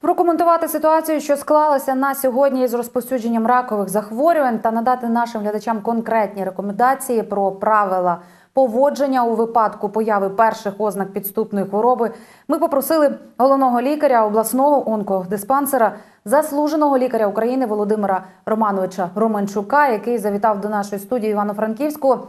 Прокоментувати ситуацію, що склалася на сьогодні із розповсюдженням ракових захворювань, та надати нашим глядачам конкретні рекомендації про правила поводження у випадку появи перших ознак підступної хвороби. Ми попросили головного лікаря обласного онкодиспансера, заслуженого лікаря України Володимира Романовича Романчука, який завітав до нашої студії Івано-Франківського.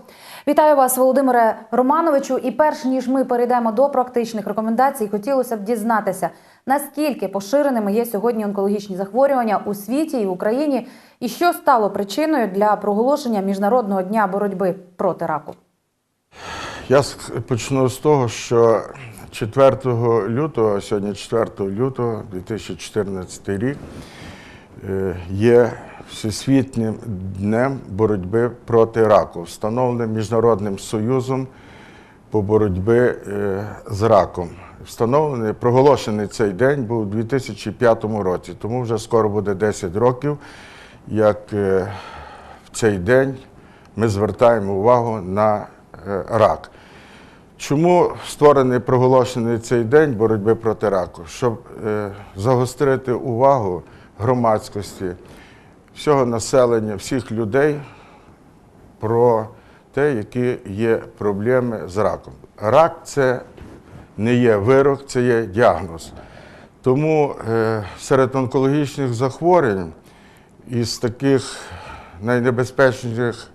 Вітаю вас, Володимире Романовичу. І перш ніж ми перейдемо до практичних рекомендацій, хотілося б дізнатися, наскільки поширеними є сьогодні онкологічні захворювання у світі і в Україні, і що стало причиною для проголошення міжнародного дня боротьби проти раку. Я почну з того, що 4 лютого, сьогодні 4 лютого 2014 рік, е, є Всесвітнім днем боротьби проти раку, встановленим Міжнародним союзом по боротьбі е, з раком. Встановлений, проголошений цей день був у 2005 році, тому вже скоро буде 10 років, як е, в цей день ми звертаємо увагу на е, рак. Чому створений проголошений цей день боротьби проти раку? Щоб загострити увагу громадськості, всього населення, всіх людей про те, які є проблеми з раком. Рак це не є вирок, це є діагноз. Тому е, серед онкологічних захворювань із таких найнебезпечніших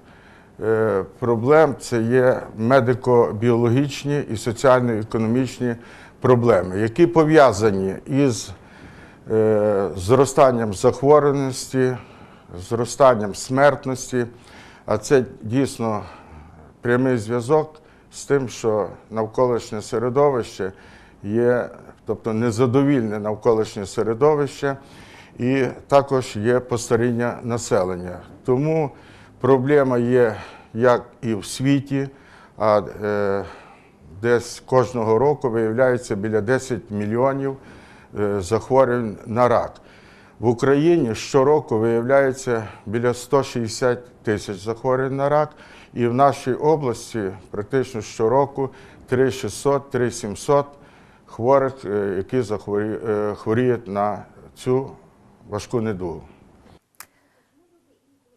е, проблем це є медико-біологічні і соціально-економічні проблеми, які пов'язані із е, зростанням захворюваності, зростанням смертності, а це дійсно прямий зв'язок з тим, що навколишнє середовище є, тобто незадовільне навколишнє середовище, і також є постаріння населення. Тому проблема є як і в світі, а е, десь кожного року виявляється біля 10 мільйонів е, захворювань на рак. В Україні щороку виявляється біля 160 тисяч захворювань на рак, і в нашій області практично щороку 3600 3700 хворих, е, які е, хворіють на цю важку недугу.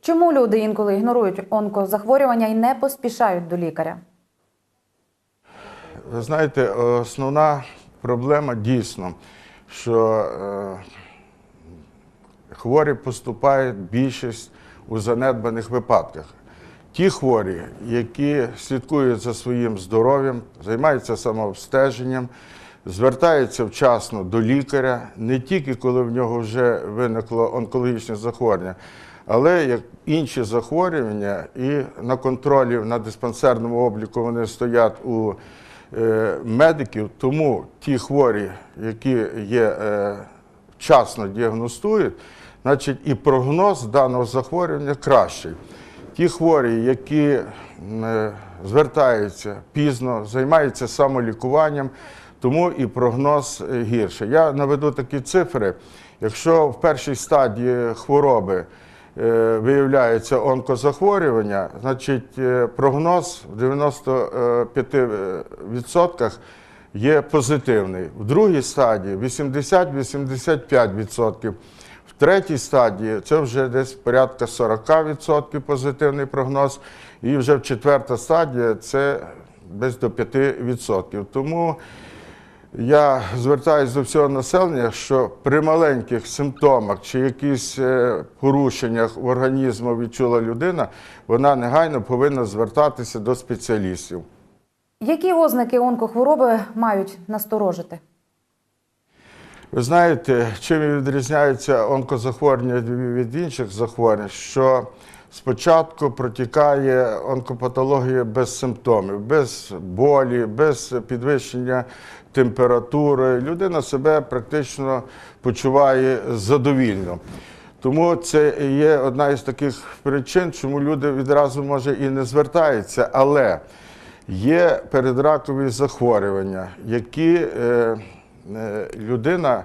Чому люди інколи ігнорують онкозахворювання і не поспішають до лікаря? Ви знаєте, основна проблема дійсно, що е, хворі поступають більшість у занедбаних випадках. Ті хворі, які слідкують за своїм здоров'ям, займаються самообстеженням, звертаються вчасно до лікаря, не тільки коли в нього вже виникло онкологічне захворювання, але як інші захворювання, і на контролі на диспансерному обліку вони стоять у е, медиків. Тому ті хворі, які є е, вчасно діагностують, значить і прогноз даного захворювання кращий. Ті хворі, які е, звертаються пізно, займаються самолікуванням, тому і прогноз е, гірший. Я наведу такі цифри. Якщо в першій стадії хвороби е, виявляється онкозахворювання, значить прогноз в 95% є позитивний. В другій стадії 80-85%. В третій стадії це вже десь порядка 40% позитивний прогноз. І вже в четверта стадія це десь до 5%. Тому я звертаюся до всього населення, що при маленьких симптомах чи якісь е, порушеннях в організму відчула людина, вона негайно повинна звертатися до спеціалістів. Які ознаки онкохвороби мають насторожити? Ви знаєте, чим відрізняється онкозахворювання від інших захворювань, що спочатку протікає онкопатологія без симптомів, без болі, без підвищення температури. Людина себе практично почуває задовільно. Тому це є одна із таких причин, чому люди відразу може і не звертаються, але є передракові захворювання, які е, е, людина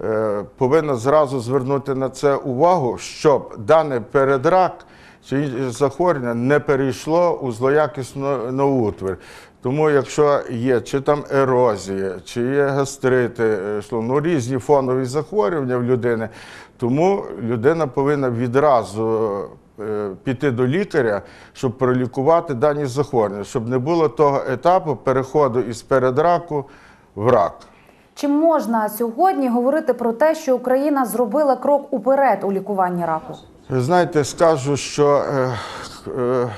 е, повинна зразу звернути на це увагу, щоб дане передрак чи захворювання не перейшло у злоякісну новоутвір. Тому, якщо є чи там ерозія, чи є гастрити, ну, різні фонові захворювання в людини, тому людина повинна відразу піти до лікаря, щоб пролікувати дані захворювання, щоб не було того етапу переходу із передраку в рак. Чи можна сьогодні говорити про те, що Україна зробила крок уперед у лікуванні раку? Ви знаєте, скажу, що е, е,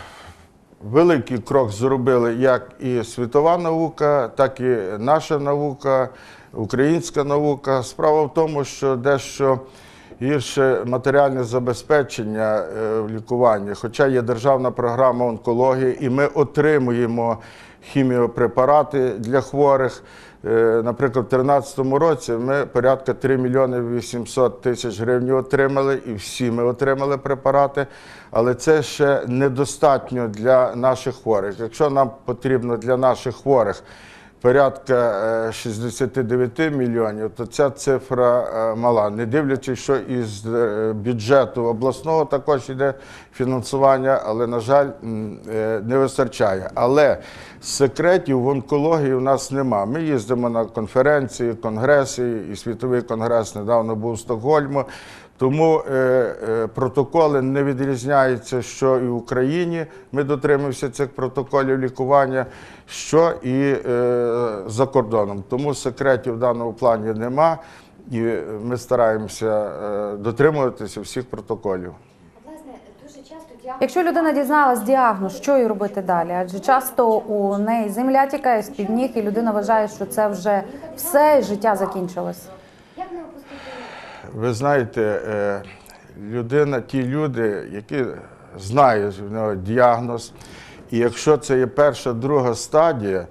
великий крок зробили як і світова наука, так і наша наука, українська наука. Справа в тому, що дещо гірше матеріальне забезпечення е, в лікуванні, хоча є державна програма онкології, і ми отримуємо хіміопрепарати для хворих. Е, Наприклад, у 2013 році ми порядка 3 мільйони 800 тисяч гривень отримали, і всі ми отримали препарати, але це ще недостатньо для наших хворих. Якщо нам потрібно для наших хворих порядка е, 69 мільйонів, то ця цифра е, мала. Не дивлячись, що із е, бюджету обласного також йде фінансування, але, на жаль, е, не вистачає. Але секретів в онкології у нас нема. Ми їздимо на конференції, конгреси, і світовий конгрес недавно був у Стокгольму. Тому е, е, протоколи не відрізняються, що і в Україні ми дотримуємося цих протоколів лікування, що і е, за кордоном. Тому секретів в даному плані нема, і ми стараємося е, дотримуватися всіх протоколів. Власне, дуже часто Якщо людина дізналась діагноз, що їй робити далі? Адже часто у неї земля тікає з під ніг, і людина вважає, що це вже все, і життя закінчилось. Ви знаєте, е, людина, ті люди, які знають в нього діагноз, і якщо це є перша, друга стадія,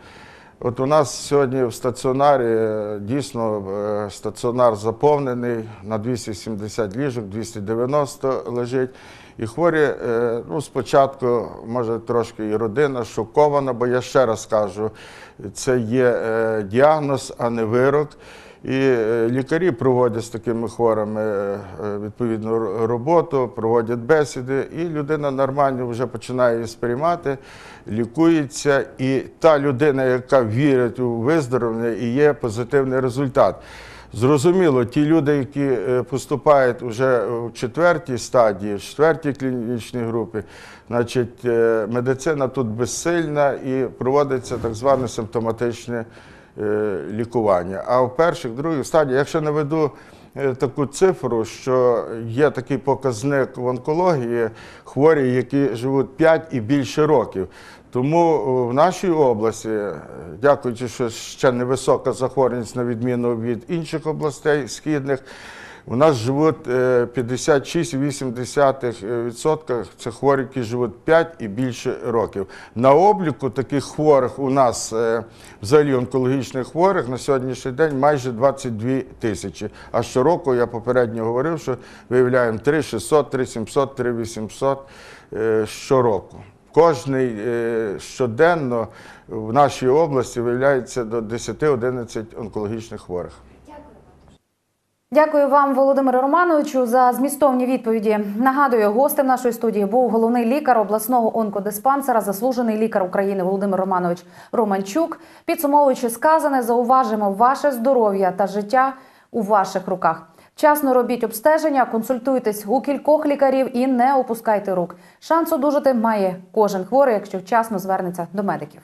от у нас сьогодні в стаціонарі е, дійсно е, стаціонар заповнений на 270 ліжок, 290 лежить. І хворі, ну, спочатку, може, трошки і родина шокована, бо я ще раз кажу, це є діагноз, а не вирок. І е, лікарі проводять з такими хворими е, е, відповідну роботу, проводять бесіди, і людина нормально вже починає її сприймати, лікується. І та людина, яка вірить у виздоровлення, і є позитивний результат. Зрозуміло, ті люди, які поступають вже в четвертій стадії, в четвертій клінічній групі, значить, медицина тут безсильна і проводиться так зване симптоматичне лікування. А в перших, других стадіях, якщо наведу е, таку цифру, що є такий показник в онкології хворі, які живуть 5 і більше років. Тому е, в нашій області, е, дякуючи, що ще невисока захворюваність на відміну від інших областей східних, у нас живуть е, 56,8% це хворі, які живуть 5 і більше років. На обліку таких хворих у нас, е, взагалі онкологічних хворих, на сьогоднішній день майже 22 тисячі. А щороку, я попередньо говорив, що виявляємо 3600, 3700, 3800 е, щороку. Кожний е, щоденно в нашій області виявляється до 10-11 онкологічних хворих. Дякую вам. Володимире Романовичу, за змістовні відповіді. Нагадую, гостем нашої студії був головний лікар обласного онкодиспансера, заслужений лікар України Володимир Романович Романчук. Підсумовуючи сказане, зауважимо ваше здоров'я та життя у ваших руках. Вчасно робіть обстеження, консультуйтесь у кількох лікарів і не опускайте рук. Шанс одужати має кожен хворий, якщо вчасно звернеться до медиків.